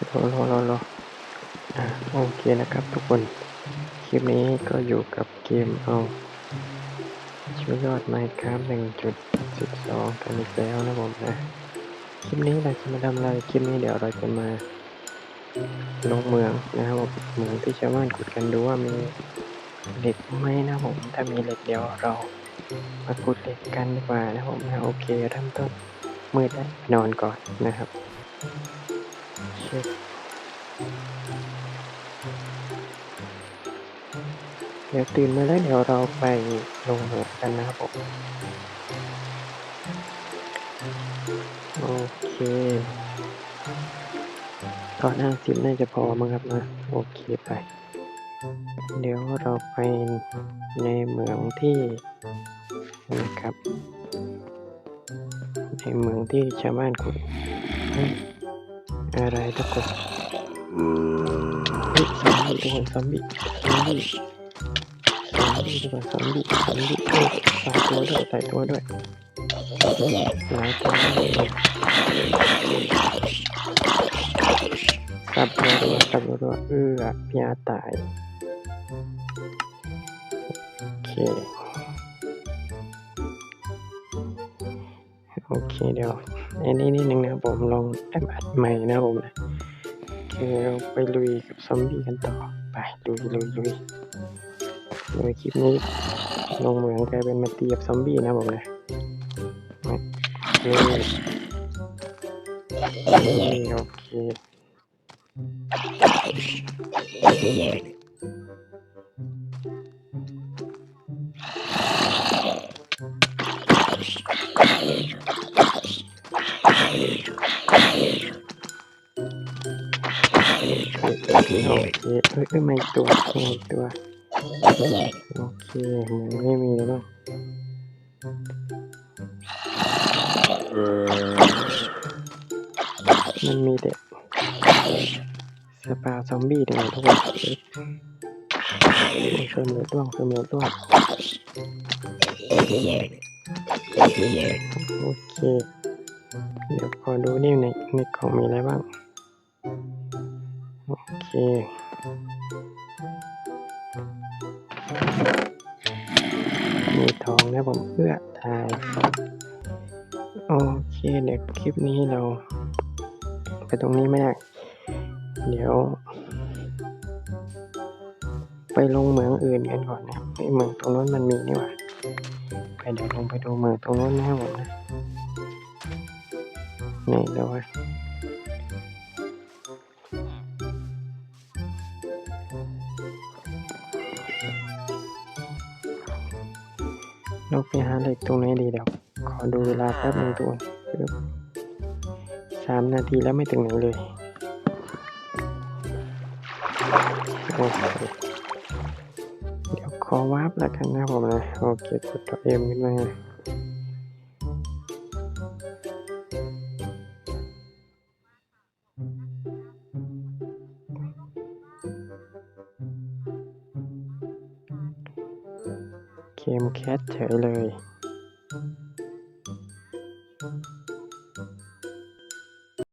รอรอรอรอโอเคนะครับทุกคน คลิปนี้ก็อยู่กับเกมเอาชีวิตยอดไมค์ครับหนึ่งจุดสิบสองกันอีกแล้วนะผมนะ คลิปนี้เราจะมาทำอะไร คลิปนี้เดี๋ยวเราจะมาลงเมืองนะครับผมเมืองที่ชาวบ้านขุดกันดูว่ามีเหล็กไหมนะผม ถ้ามีเหล็กเดี๋ยวเรามาขุดเหล็กกันดีกว่านะผมนะโอเคเริ่มต้นมืดแล้วนอนก่อนนะครับ เช็คเดี๋ยวตื่นมาแล้วเดี๋ยวเราไปลงเหมืองกันนะครับผมโอเคก่อนห้าสิบน่าจะพอมั้งครับนะโอเคไป เดี๋ยวเราไปในเหมืองที่นะครับ ในเมืองที่ชาวบ้านขุดเฮ้ย อะไรทุกคนเฮ้ยซอมบี้ทุกคนซอมบี้ซอมบี้ซอมบี้ทุกคนซอมบี้ซอมบี้เฮ้ยใส่ตัวด้วยใส่ตัวด้วยหลายตัวเลยสับรัวๆสับรัวๆเอื้อพี่อาตายโอเคโอเคเดี๋ยว อันนี้นิดนึงนะครับผมลองแอปอัดใหม่นะผมนะโอเราไปลุยกับซอมบี้กันต่อ ไปลุยลุยลุยโดยคลิปนี้ลงเหมืองกลายเป็นมาตีกับซอมบี้นะผมนะโอเคโอเค เอ้ยเอ้ยไม่ตัวไม่ตัว โอเคมือนไม่มีแล้วมันมีแต่สปาซอมบี้เนี่ยทุกคนเสริมเหลือด้วงเสริมเหลือด้วงโอเค เดี๋ยวขอดูนี่ในในกล่องมีอะไรบ้าง โอเคมีทองนะผมเพื่อทาย โอเคเดี๋ยวคลิปนี้เรา ไปตรงนี้ไม่ได้ เดี๋ยว ไปลงเหมืองอื่นกันก่อนนะไอเหมืองตรงนู้นมันมีนี่หว่าไปเดี๋ยวลงไปดูเหมืองตรงนู้นนะครับผมนะนี่เดี๋ยวไว้ เราไปหาเหล็กตรงไหนดีเดี๋ยว ขอดูเวลาแป๊บหนึงตัวสามนาทีแล้วไม่ถึงไหนเลยโอเคเดี๋ยวขอวาร์ปแล้วกันนะผมนะ โอเคกดตัวเอ็มขึ้นมา เกมแคทเฉยเลย